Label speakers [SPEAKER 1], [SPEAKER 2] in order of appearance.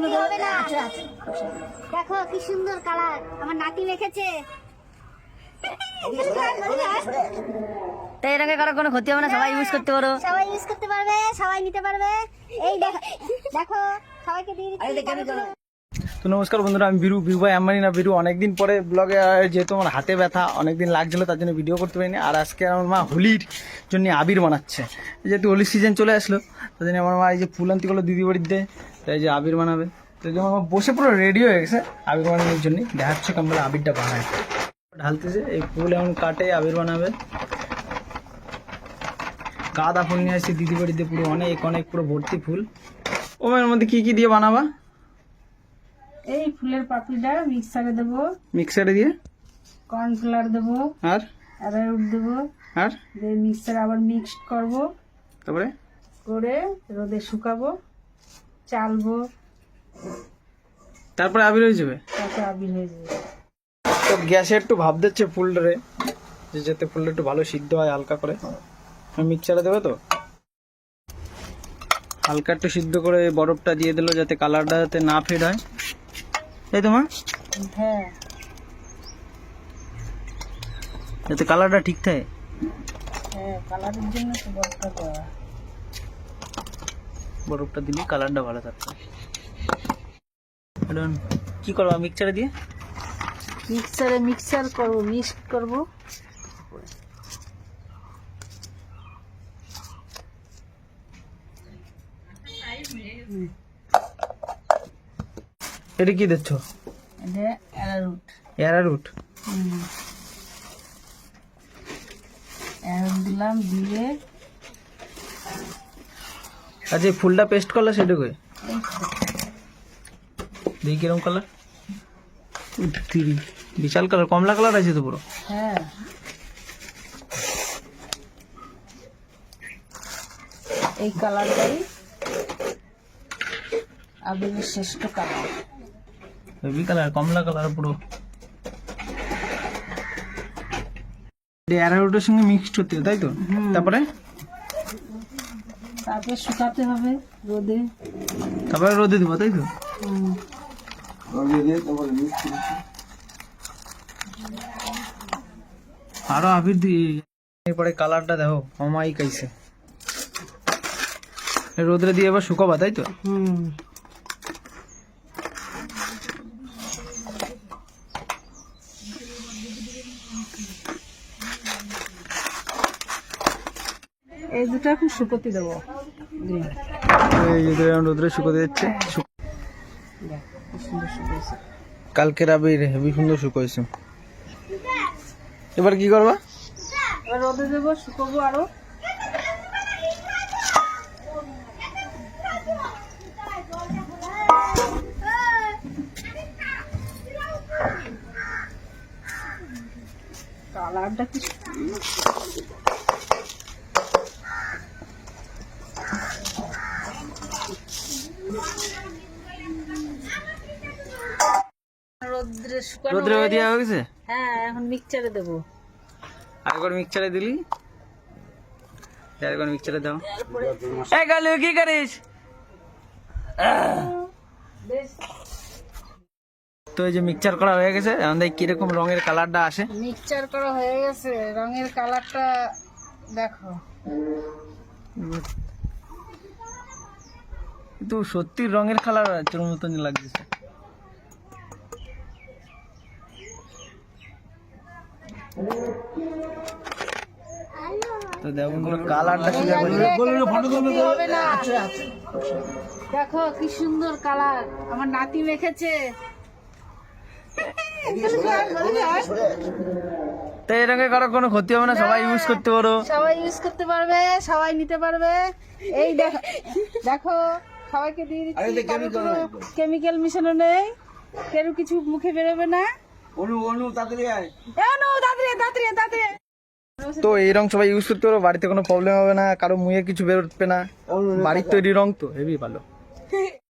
[SPEAKER 1] ক্ষতি হবে না। দেখো কি সুন্দর কালার। আমার নাতি মেখেছে
[SPEAKER 2] তো এর আগে কারও কোনো ক্ষতি হবে না সবাই ইউজ করতে পারো।
[SPEAKER 1] সবাই ইউজ করতে পারবে সবাই নিতে পারবে। এই দেখো দেখো সবাইকে দিয়ে দিচ্ছি
[SPEAKER 3] তো নমস্কার বন্ধুরা, আমি বিরু বিরু ভাই আম্বানি না বিরু। অনেকদিন পরে ব্লগে যেহেতু আমার হাতে ব্যথা, অনেকদিন লাগছিল, তার জন্য ভিডিও করতে পারিনি। আর আজকে আমার মা হোলির জন্য আবির বানাচ্ছে। যেহেতু হোলির সিজন চলে আসলো, তার জন্য আমার মা এই যে ফুল আনতে গেলো দিদি বাড়িতে তাই এই যে আবির বানাবে। তো যে আমার বসে পুরো রেডি হয়ে গেছে আবির বানানোর জন্য দেখাচ্ছে কেমন আবিরটা বানায়। ঢালতেছে, এই ফুল এমন কাটে, আবির বানাবে। গাঁদা ফুল নিয়ে আসছি দিদি বাড়িতে পুরো অনেক অনেক পুরো ভর্তি ফুল। ওমের মধ্যে কি কি দিয়ে বানাবা?
[SPEAKER 4] এই ফুলের পাপড়িটা মিক্সারে দেবো।
[SPEAKER 3] মিক্সারে দিয়ে?
[SPEAKER 4] কর্নফ্লাওয়ার দেবো।
[SPEAKER 3] আর?
[SPEAKER 4] অ্যারারুট দেবো।
[SPEAKER 3] আর?
[SPEAKER 4] দিয়ে মিক্সারে আবার মিক্সড করব।
[SPEAKER 3] তারপরে?
[SPEAKER 4] করে রোদে শুকাবো চালবো।
[SPEAKER 3] তারপরে আবির হয়ে যাবে?
[SPEAKER 4] তারপর আবির হয়ে যাবে।
[SPEAKER 3] তো গ্যাসে একটু ভাব দিচ্ছে ফুলটারে যে যাতে ফুলটা একটু ভালো সিদ্ধ হয় হালকা করে। মিক্সারে দেবে তো? হালকা একটু সিদ্ধ করে বরফটা দিয়ে দিলো যাতে কালারটা যাতে না ফেড হয়। তাই তো মা
[SPEAKER 4] হ্যাঁ।
[SPEAKER 3] যাতে কালারটা ঠিক থাকে।
[SPEAKER 4] হ্যাঁ কালারের জন্য তো বরফটা দেওয়া।
[SPEAKER 3] বরফটা দিলে কালারটা ভালো থাকবে। এখন কি করবা মিক্সারে দিয়ে?
[SPEAKER 4] মিক্সারে মিক্সার করব মিক্স করব।
[SPEAKER 3] এটা কি দিচ্ছ
[SPEAKER 4] অ্যারারুট
[SPEAKER 3] অ্যারারুট
[SPEAKER 4] দিলাম দিয়ে
[SPEAKER 3] আচ্ছা এই ফুলটা পেস্ট করলে সেটুকুই দেখি কীরকম কালার তিরি বিশাল কালার কমলা কালার আছে তো পুরো?
[SPEAKER 4] হ্যাঁ। এই কালারটাই আবিরের শ্রেষ্ঠ কালার
[SPEAKER 3] বেবি কালার কমলা কালার পুরো অ্যারারুটের সঙ্গে মিক্সড হতে হবে, তাই তো তারপরে
[SPEAKER 4] তারপরে শুকাতে হবে রোদে।
[SPEAKER 3] তারপরে রোদে দেবো তাই তো?
[SPEAKER 4] হুম।
[SPEAKER 3] আরও আবির দিয়ে এরপরে কালারটা দেখো অমাই কাইছে রোদরে দিয়ে এবার শুকাবা তাই তো?
[SPEAKER 4] হুম। এই দুটো এখন শুকোতে দেবো।
[SPEAKER 3] এই শুকোতে কালকের আবির হেভি সুন্দর শুকোয়েছে। এবার কি করবা?
[SPEAKER 4] রোদে দেবো শুকোবো আরও। কালারটা কি? রোদ্রে শুকানো
[SPEAKER 3] রোদরে দেওয়া
[SPEAKER 4] গেছে।
[SPEAKER 3] হ্যাঁ
[SPEAKER 4] এখন মিক্সচারে দেবো।
[SPEAKER 3] আরেকবার মিক্সচারে দিলি? আরেকবার মিক্সচারে দাও। এই গালু কি করিস? তো এই যে মিক্সচার করা হয়ে গেছে এখন দেখ কীরকম রঙের কালারটা আসে।
[SPEAKER 4] মিক্সচার করা হয়ে গেছে রঙের কালারটা দেখো।
[SPEAKER 3] কিন্তু সত্যি রঙের কালার তোর মতন লাগছে। তো দেখো কালারটা কি
[SPEAKER 4] হবে না। দেখো কি সুন্দর কালার আমার নাতি মেখেছে।
[SPEAKER 3] তো এই রঙে কারও কোনো ক্ষতি হবে না সবাই ইউজ করতে পারো।
[SPEAKER 4] সবাই ইউজ করতে পারবে সবাই নিতে পারবে। এই দেখো দেখো সবাইকে দিয়ে দিচ্ছি কেমিক্যাল মিশানো নেই। কেউ কিছু মুখে বেরোবে না। অনু অনু তাড়াতাড়ি তাড়াতাড়ি তাড়াতাড়ি
[SPEAKER 3] তো এই রং সবাই ইউজ করতে পারো বাড়িতে কোনো প্রবলেম হবে না কারও মুয়ে কিছু বেরোবে না। বাড়ির তৈরি রং তো হেভি ভালো।